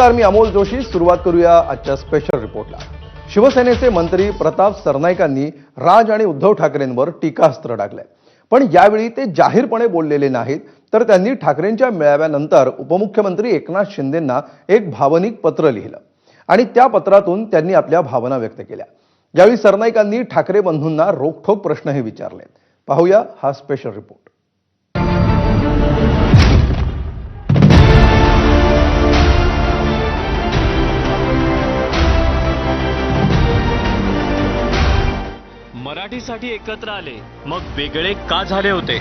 नमस्कार मी अमोल जोशी. सुरुवात करूया आजच्या स्पेशल रिपोर्टला शिवसेनेचे मंत्री प्रताप सरनाईकांनी राज आणि उद्धव ठाकरेंवर टीकास्त्र टाकलंय. पण यावेळी ते जाहीरपणे बोललेले नाहीत. तर त्यांनी ठाकरेंच्या मेळाव्यानंतर उपमुख्यमंत्री एकनाथ शिंदेंना एक भावनिक पत्र लिहिलं. आणि त्या पत्रातून त्यांनी आपल्या भावना व्यक्त केल्या. यावेळी सरनाईकांनी ठाकरे बंधूंना रोखठोक प्रश्नही विचारले. पाहूया हा स्पेशल रिपोर्ट मराठीसाठी एकत्र आले. मग वेगळे का झाले होते?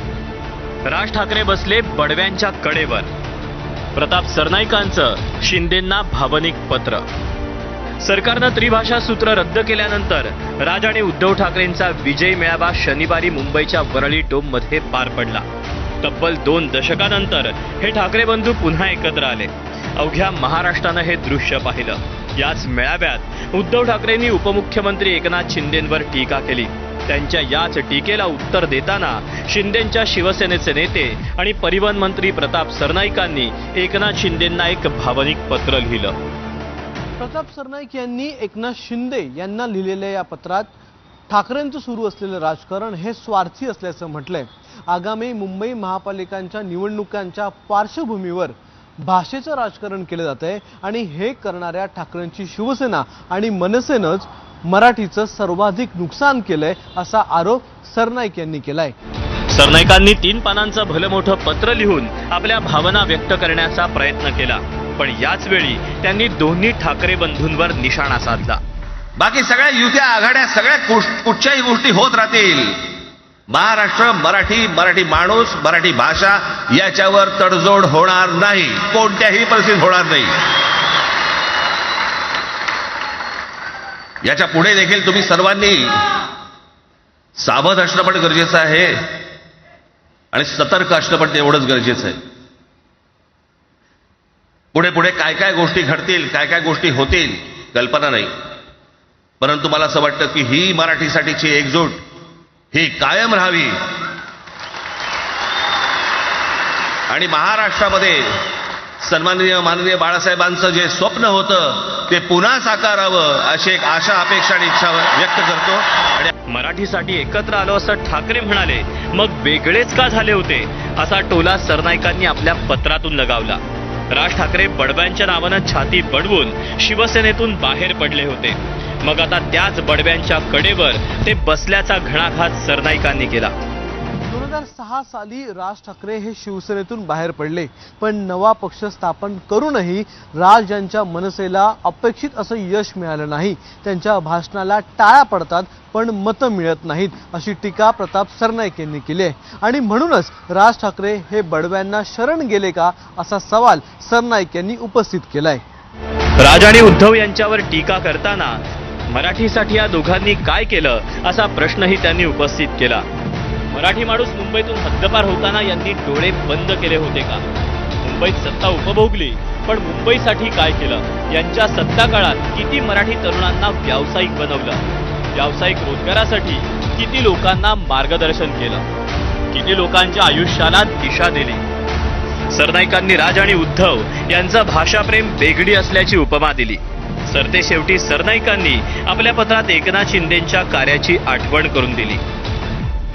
राज ठाकरे बसले बडव्यांच्या कडेवर. प्रताप सरनाईकांचं शिंदेंना भावनिक पत्र. सरकारनं त्रिभाषा सूत्र रद्द केल्यानंतर राज आणि उद्धव ठाकरेंचा विजय मेळावा शनिवारी मुंबईच्या वरळी डोममध्ये पार पडला. तब्बल दोन दशकानंतर हे ठाकरे बंधू पुन्हा एकत्र आले. अवघ्या महाराष्ट्रानं हे दृश्य पाहिलं. याच मेळाव्यात उद्धव ठाकरेंनी उपमुख्यमंत्री एकनाथ शिंदेंवर टीका केली. त्यांच्या याच टीकेला उत्तर देताना शिंदेंच्या शिवसेनेचे नेते आणि परिवहन मंत्री प्रताप सरनाईकांनी एकनाथ शिंदेंना एक भावनिक पत्र लिहिलं. प्रताप सरनाईक यांनी एकनाथ शिंदे यांना लिहिलेल्या या पत्रात ठाकरेंचं सुरू असलेलं राजकारण हे स्वार्थी असल्याचं म्हटलंय. आगामी मुंबई महापालिकांच्या निवडणुकांच्या पार्श्वभूमीवर भाषेचं राजकारण केलं जात आहे आणि हे करणाऱ्या ठाकरेंची शिवसेना आणि मनसेनंच मराठीचं सर्वाधिक नुकसान केलंय असा आरोप सरनाईक यांनी केलाय. सरनाईकांनी तीन पानांचं भलं मोठं पत्र लिहून आपल्या भावना व्यक्त करण्याचा प्रयत्न केला. पण याच वेळी त्यांनी दोन्ही ठाकरे बंधूंवर निशाणा साधला. बाकी सगळ्या युत्या आघाड्या सगळ्या कुठ- कुठच्याही गोष्टी होत राहतील. महाराष्ट्र मराठी मराठी माणूस मराठी भाषा याच्यावर तडजोड होणार नाही. कोणत्याही परिस्थितीत होणार नाही. याच्यापुढे देखील तुम्ही सर्वांनी सावध असणं पण गरजेचं आहे आणि सतर्क असणं पण तेवढंच गरजेचं आहे. पुढे पुढे काय काय गोष्टी घडतील काय काय गोष्टी होतील कल्पना नाही. परंतु मला असं वाटतं की ही मराठीसाठीची एकजूट ही कायम राहावी. आणि महाराष्ट्रामध्ये सन्माननीय माननीय बाळासाहेबांचं जे स्वप्न होतं ते पुन्हा साकारावं अशी एक आशा अपेक्षा आणि इच्छा व्यक्त करतो. आणि मराठीसाठी एकत्र आलो असं ठाकरे म्हणाले मग वेगळेच का झाले होते? असा टोला सरनाईकांनी आपल्या पत्रातून लगावला. राज ठाकरे बडब्यांच्या नावानं छाती बडवून शिवसेनेतून बाहेर पडले होते. मग आता त्याच बडब्यांच्या कडेवर ते बसल्याचा घणाघात सरनाईकांनी केला. दोन हजार सहा साली राज ठाकरे हे शिवसेनेतून बाहेर पडले पण नवा पक्ष स्थापन करूनही राज यांच्या मनसेला अपेक्षित असं यश मिळालं नाही. त्यांच्या भाषणाला टाळ्या पडतात पण मतं मिळत नाहीत अशी टीका प्रताप सरनाईक यांनी केली आहे. आणि म्हणूनच राज ठाकरे हे बडव्यांना शरण गेले का असा सवाल सरनाईक यांनी उपस्थित केलाय. राज आणि उद्धव यांच्यावर टीका करताना मराठीसाठी या दोघांनी काय केलं असा प्रश्नही त्यांनी उपस्थित केला. मराठी माणूस मुंबईतून हद्दपार होताना यांनी डोळे बंद केले होते का? मुंबईत सत्ता उपभोगली पण मुंबईसाठी काय केलं? यांच्या सत्ता काळात किती मराठी तरुणांना व्यावसायिक बनवलं? व्यावसायिक रोजगारासाठी किती लोकांना मार्गदर्शन केलं? किती लोकांच्या आयुष्याला दिशा दिली? सरनाईकांनी राज आणि उद्धव यांचा भाषाप्रेम वेगळी असल्याची उपमा दिली. सरते शेवटी सरनाईकांनी आपल्या पत्रात एकनाथ शिंदेंच्या कार्याची आठवण करून दिली.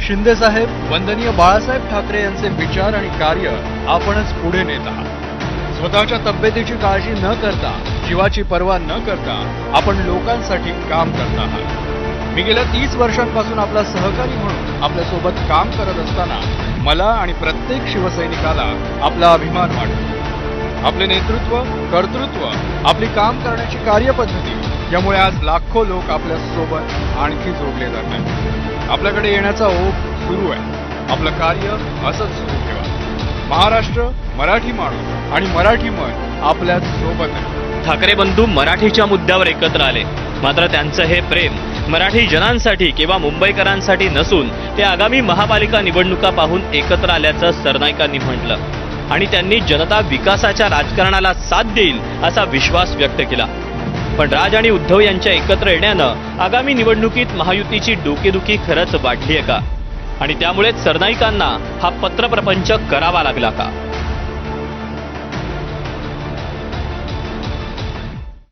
शिंदे साहेब वंदनीय बाळासाहेब ठाकरे यांचे विचार आणि कार्य आपणच पुढे नेत आहात. स्वतःच्या तब्येतीची काळजी न करता जीवाची पर्वा न करता आपण लोकांसाठी काम करत आहात. मी गेल्या तीस वर्षांपासून आपला सहकारी म्हणून आपल्यासोबत काम करत असताना मला आणि प्रत्येक शिवसैनिकाला आपला अभिमान वाटतो. आपले नेतृत्व कर्तृत्व आपली काम करण्याची कार्यपद्धती यामुळे आज लाखो लोक आपल्यासोबत आणखी जोडले जात आहेत. आपल्याकडे येण्याचा ओघ सुरू आहे. आपलं कार्य असंच सुरू ठेवा. महाराष्ट्र मराठी माणूस आणि मराठी मन आपल्यासोबत आहे. ठाकरे बंधू मराठीच्या मुद्द्यावर एकत्र आले. मात्र त्यांचं हे प्रेम मराठी जनांसाठी किंवा मुंबईकरांसाठी नसून ते आगामी महापालिका निवडणुका पाहून एकत्र आल्याचं सरनाईकांनी म्हटलं. आणि त्यांनी जनता विकासाच्या राजकारणाला साथ देईल असा विश्वास व्यक्त केला. पण राज आणि उद्धव यांच्या एकत्र येण्यानं आगामी निवडणुकीत महायुतीची डोकेदुखी खरंच वाढली आहे का? आणि त्यामुळेच सरनाईकांना हा पत्रप्रपंच करावा लागला का?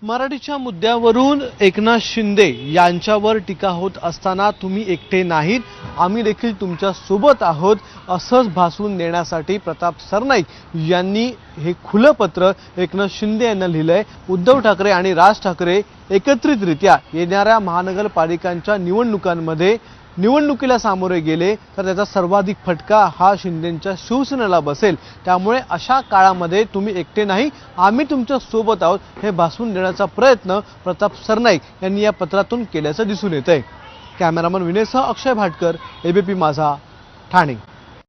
मराठीच्या मुद्द्यावरून एकनाथ शिंदे यांच्यावर टीका होत असताना तुम्ही एकटे नाहीत. आम्ही देखील तुमच्यासोबत आहोत असंच भासून देण्यासाठी प्रताप सरनाईक यांनी हे खुलं पत्र एकनाथ शिंदे यांना लिहिलंय. उद्धव ठाकरे आणि राज ठाकरे एकत्रितरित्या येणाऱ्या महानगरपालिकांच्या निवडणुकांमध्ये निवडणुकीला सामोरे गेले तर त्याचा सर्वाधिक फटका हा शिंदेच्या शिवसेनेला बसेल. त्यामुळे अशा काळामध्ये तुम्ही एकटे नाही आम्ही तुमच्यासोबत आहोत हे भासवून देण्याचा प्रयत्न प्रताप सरनाईक यांनी या पत्रातून केल्याचं दिसून येत आहे कॅमेरामन विनयसह अक्षय भाटकर एबीपी माझा ठाणे.